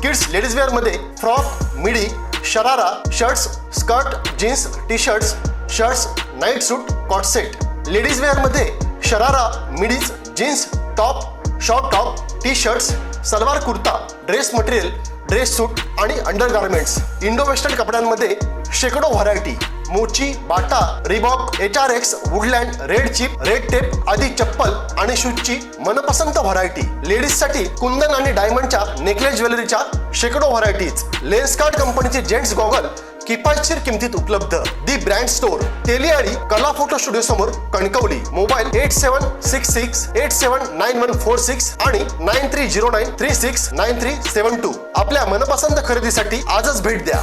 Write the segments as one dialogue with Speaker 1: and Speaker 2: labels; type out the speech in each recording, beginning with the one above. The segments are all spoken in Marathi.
Speaker 1: kids ladies वेअरमध्ये frock midi sharara shirts skirt jeans T shirts shirts night suit cot set ladies वेअरमध्ये sharara midis jeans top short top T shirts salwar kurta dress material dress suit आणि अंडरगार्मेंट्स इंडो वेस्टर्न कपड्यांमध्ये शेकडो variety Mochi Bata Reebok H R X Woodland Red Chief Red Tape आदी चप्पल आणि शूजची मनपसंत व्हरायटी लेडीजसाठी कुंदन आणि डायमंडच्या नेकलेस ज्वेलरीच्या शेकडो व्हरायटीज लेन्सकार्ट कंपनीचे जेंट्स गॉगल किफायतशीर किमतीत उपलब्ध. दी ब्रँड स्टोअर तेलियाळी कला फोटो स्टुडिओ समोर Kankavli. Mobile eight seven six six eight seven nine one four six आणि nine three zero nine three six nine three seven two आपल्या मनपसंत खरेदीसाठी आजच भेट द्या.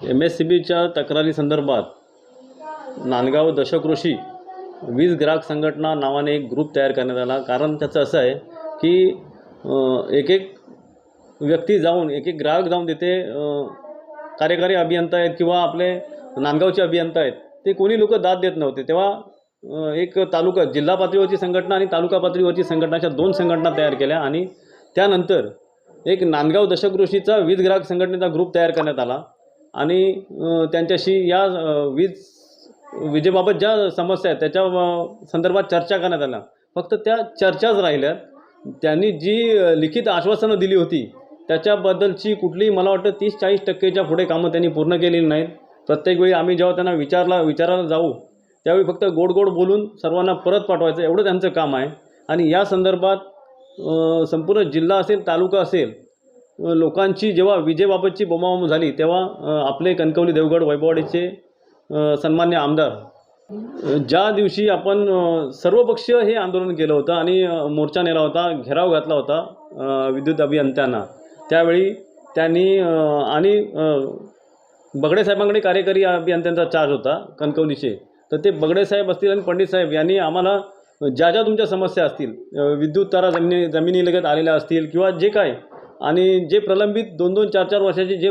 Speaker 2: एम एस सी बीच्या तक्रारीसंदर्भात नांदगाव दशकृषी वीज ग्राहक संघटना नावाने एक ग्रुप तयार करण्यात आला. कारण त्याचं असं आहे की एक एक व्यक्ती जाऊन एक एक ग्राहक जाऊन तिथे कार्यकारी अभियंता आहेत किंवा आपले नांदगावचे अभियंता आहेत ते कोणी लोक दाद देत नव्हते. तेव्हा एक तालुका जिल्हा पातळीवरची संघटना आणि तालुका पातळीवरची संघटनाच्या दोन संघटना तयार केल्या आणि त्यानंतर एक नांदगाव दशकृषीचा वीज ग्राहक संघटनेचा ग्रुप तयार करण्यात आला. आणि त्यांच्याशी या वीज विजेबाबत ज्या समस्या आहेत त्याच्या संदर्भात चर्चा करण्यात आल्या. फक्त त्या चर्चाच राहिल्यात. त्यांनी जी लिखित आश्वासनं दिली होती त्याच्याबद्दलची कुठलीही मला वाटतं तीस चाळीस टक्केच्या पुढे कामं त्यांनी पूर्ण केलेली नाहीत. प्रत्येक वेळी आम्ही जेव्हा त्यांना विचारला विचारायला जाऊ त्यावेळी फक्त गोड गोड बोलून सर्वांना परत पाठवायचं एवढं त्यांचं काम आहे. आणि या संदर्भात संपूर्ण जिल्हा असेल तालुका असेल लोकांची जेव्हा विजेबाबतची बोमाबोम झाली तेव्हा आपले कणकवली देवगड वैभववाडीचे सन्मान्य आमदार ज्या दिवशी आपण सर्वपक्षीय हे आंदोलन केलं होतं आणि मोर्चा नेला होता घेराव घातला होता विद्युत अभियंत्यांना त्यावेळी त्यांनी आणि बगडे साहेबांकडे कार्यकारी अभियंत्यांचा चार्ज होता कणकवलीचे तर ते बगडे साहेब असतील आणि पंडित साहेब यांनी आम्हाला ज्या ज्या तुमच्या समस्या असतील विद्युत तारा जमिनी जमिनीलगत आलेल्या असतील किंवा जे काय आणि जे प्रलंबित दोन दोन चार चार वर्षाचे जे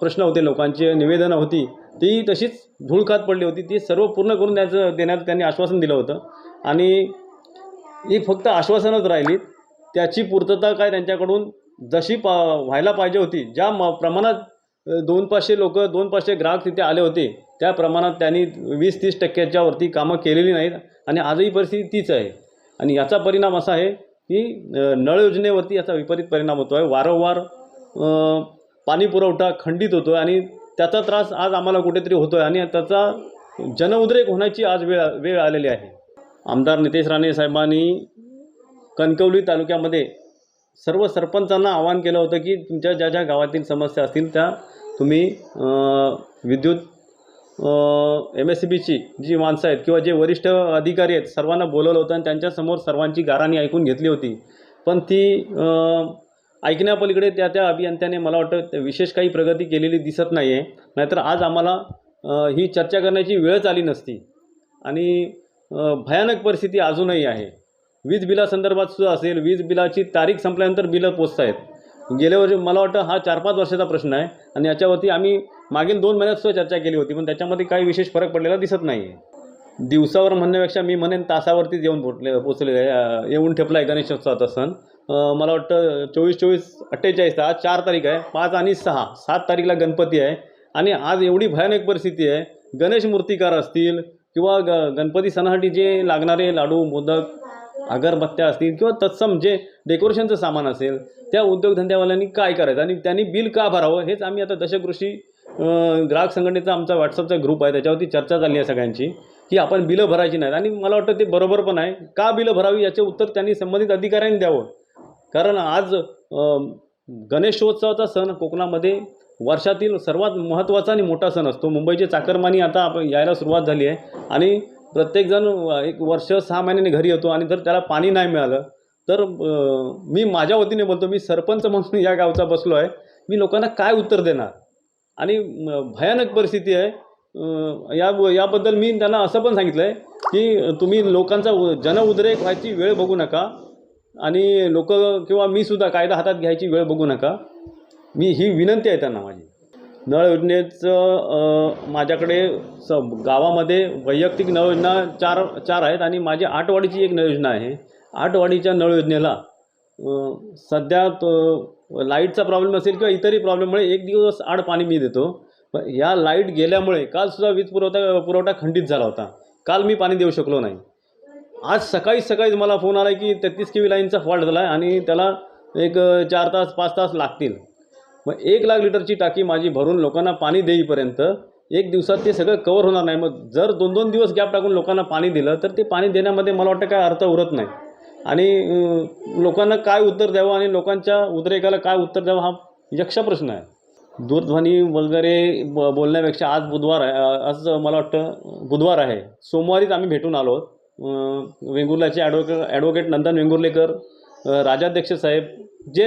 Speaker 2: प्रश्न होते लोकांची निवेदनं होती ती तशीच धूळखात पडली होती. ती सर्व पूर्ण करून द्यायचं देण्याचं त्यांनी आश्वासन दिलं होतं. आणि ही फक्त आश्वासनच राहिली त्याची पूर्तता काय त्यांच्याकडून जशी पा व्हायला पाहिजे होती ज्या म प्रमाणात दोन पाचशे लोक दोन पाचशे ग्राहक तिथे आले होते त्या प्रमाणात त्यांनी वीस तीस टक्क्याच्या वरती कामं केलेली नाहीत. आणि आजही परिस्थिती तीच आहे. आणि याचा परिणाम असा आहे की नळ योजनेवरती याचा विपरीत परिणाम होतो आहे वारंवार पाणी पुरवठा खंडित होतो आहे आणि त्याचा त्रास आज आम्हाला कुठेतरी होतो आहे आणि त्याचा जनउद्रेक होण्याची आज वेळ वेळ आलेली आहे. आमदार नितेश राणे साहेबांनी कणकवली तालुक्यामध्ये सर्व सरपंचांना आवाहन केलं होतं की तुमच्या ज्या ज्या गावातील समस्या असतील त्या तुम्ही विद्युत एम एस सी बीची जी माणसं आहेत किंवा जे वरिष्ठ अधिकारी आहेत सर्वांना बोलवलं होतं आणि त्यांच्यासमोर सर्वांची गाराणी ऐकून घेतली होती. पण ती ऐकण्यापलीकडे त्या त्या अभियंत्याने मला वाटतं विशेष काही प्रगती केलेली दिसत नाही आहे नाहीतर आज आम्हाला ही चर्चा करण्याची वेळच आली नसती. आणि भयानक परिस्थिती अजूनही आहे. वीज बिलासंदर्भात सुद्धा असेल वीज बिलाची तारीख संपल्यानंतर बिलं पोचत आहेत गेल्या वर्षी मला वाटतं हा चार पाच वर्षाचा प्रश्न आहे आणि याच्यावरती आम्ही मागील दोन महिन्यात सुद्धा चर्चा केली होती पण त्याच्यामध्ये काही विशेष फरक पडलेला दिसत नाही आहे दिवसावर म्हणण्यापेक्षा मी म्हणेन तासावरतीच येऊन पोचले पोचलेले आहे. येऊन ठेपला आहे गणेशोत्सवाचा सण. मला वाटतं चोवीस चोवीस अठ्ठेचाळीस आज चार तारीख आहे. पाच आणि सहा सात तारीखला गणपती आहे. आणि आज एवढी भयानक परिस्थिती आहे. गणेश मूर्तिकार असतील किंवा ग गणपती सणासाठी जे लागणारे लाडू मोदक अगरबत्त्या असतील किंवा तत्सम जे डेकोरेशनचं सामान असेल त्या उद्योगधंद्यावाल्यांनी काय करायचं आणि त्यांनी बिल का भरावं? हेच आम्ही आता दशकृषी ग्राहक संघटनेचा आमचा व्हॉट्सअपचा ग्रुप आहे त्याच्यावरती चर्चा चालली आहे सगळ्यांची की आपण बिलं भरायची नाहीत. आणि मला वाटतं ते बरोबर पण आहे. का बिलं भरावी याचे उत्तर त्यांनी संबंधित अधिकाऱ्यांनी द्यावं. कारण आज गणेशोत्सवाचा सण कोकणामध्ये वर्षातील सर्वात महत्त्वाचा आणि मोठा सण असतो. मुंबईचे चाकरमानी आता आपण यायला सुरुवात झाली आहे. आणि प्रत्येकजण एक वर्ष सहा महिन्याने घरी येतो आणि जर त्याला पाणी नाही मिळालं तर मी माझ्या वतीने बोलतो मी सरपंच म्हणून या गावचा बसलो आहे. मी लोकांना काय उत्तर देणार? आणि भयानक परिस्थिती आहे. या याबद्दल मी त्यांना असं पण सांगितलं आहे की तुम्ही लोकांचा उ- जनउद्रेक व्हायची वेळ बघू नका आणि लोक किंवा मीसुद्धा कायदा हातात घ्यायची वेळ बघू नका. मी ही विनंती आहे त्यांना माझी. नळ योजनेचं माझ्याकडे स गावामध्ये वैयक्तिक नळ योजना चार चार आहेत आणि माझी आठवाडीची एक नळ योजना आहे. आठवाडीच्या नळ योजनेला सध्या तो लाईटचा प्रॉब्लेम असेल किंवा इतरही प्रॉब्लेममुळे एक दिवस आड पाणी मी देतो. पण या लाइट गेल्यामुळे कालसुद्धा वीज पुरवठा पुरवठा खंडित झाला होता. काल मी पाणी देऊ शकलो नाही. आज सकाळी सकाळीच मला फोन आला की तेहतीस के व्ही लाईनचा फॉल्ट झाला आहे आणि त्याला एक चार तास पाच तास लागतील. मग एक लाख लिटरची टाकी माझी भरून लोकांना पाणी देईपर्यंत एक दिवसात ते सगळं कवर होणार नाही. मग जर दोन दोन दिवस गॅप टाकून लोकांना पाणी दिलं तर ते पाणी देण्यामध्ये मला वाटतं काय अर्थ उरत नाही. आणि लोकांना काय उत्तर द्यावं आणि लोकांच्या उद्रेकाला काय उत्तर द्यावं हा यक्षा प्रश्न आहे. दूरध्वनी वगैरे ब बोलण्यापेक्षा आज बुधवार आहे आज मला वाटतं बुधवार आहे. सोमवारीच आम्ही भेटून आलो आहोत. वेंगुर्ल्याचे ॲडवोके ॲडव्होकेट नंदन वेंगुर्लेकर राजाध्यक्ष साहेब जे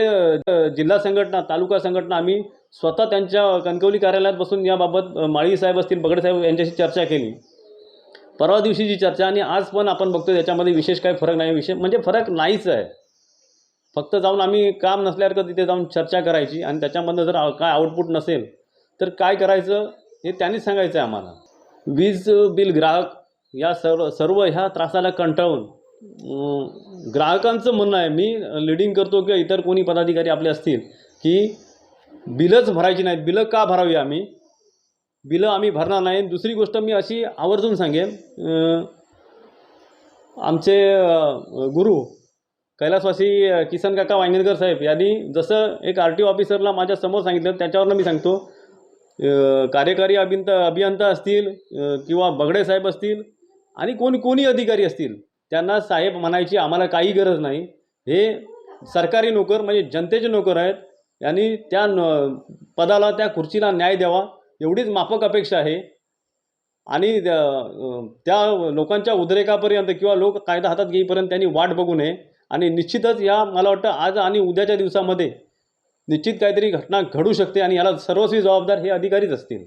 Speaker 2: जिल्हा संघटना तालुका संघटना आम्ही स्वतः त्यांच्या कणकवली कार्यालयात बसून याबाबत माळी साहेब असतील बगडे साहेब यांच्याशी चर्चा केली. परवा दिवशी जी चर्चा आणि आज पण आपण बघतो त्याच्यामध्ये विशेष काही फरक नाही. विशेष म्हणजे फरक नाहीच आहे. फक्त जाऊन आम्ही काम नसल्यासारखं तिथे जाऊन चर्चा करायची आणि त्याच्यामधनं जर काय आउटपुट नसेल तर काय करायचं हे त्यांनीच सांगायचं आहे आम्हाला. वीज बिल ग्राहक या सर्व सर्व ह्या त्रासाला कंटाळून ग्राहकांचं म्हणणं आहे मी लिडिंग करतो किंवा इतर कोणी पदाधिकारी आपले असतील की बिलंच भरायची नाहीत बिलं का भरावी आम्ही? बिलं आम्ही भरणार नाही. दुसरी गोष्ट मी अशी आवर्जून सांगेन आमचे गुरु कैलासवासी किसन काका वांगणकर साहेब यांनी जसं एक आर टी ओ ऑफिसरला माझ्यासमोर सांगितलं त्याच्यावरनं मी सांगतो कार्यकारी अभियंता अभियंता असतील किंवा बगडे साहेब असतील आणि कोण कोणी अधिकारी असतील त्यांना साहेब म्हणायची आम्हाला काही गरज नाही. हे सरकारी नोकर म्हणजे जनतेचे नोकर आहेत. यांनी त्या न पदाला त्या खुर्चीला न्याय द्यावा. एवढीच माफक अपेक्षा आहे. आणि त्या लोकांच्या उद्रेकापर्यंत किंवा लोक कायदा हातात घेईपर्यंत त्यांनी वाट बघू नये. आणि निश्चितच या मला वाटतं आज आणि उद्याच्या दिवसामध्ये निश्चित काहीतरी घटना घडू शकते आणि याला सर्वस्वी जबाबदार हे अधिकारीच असतील.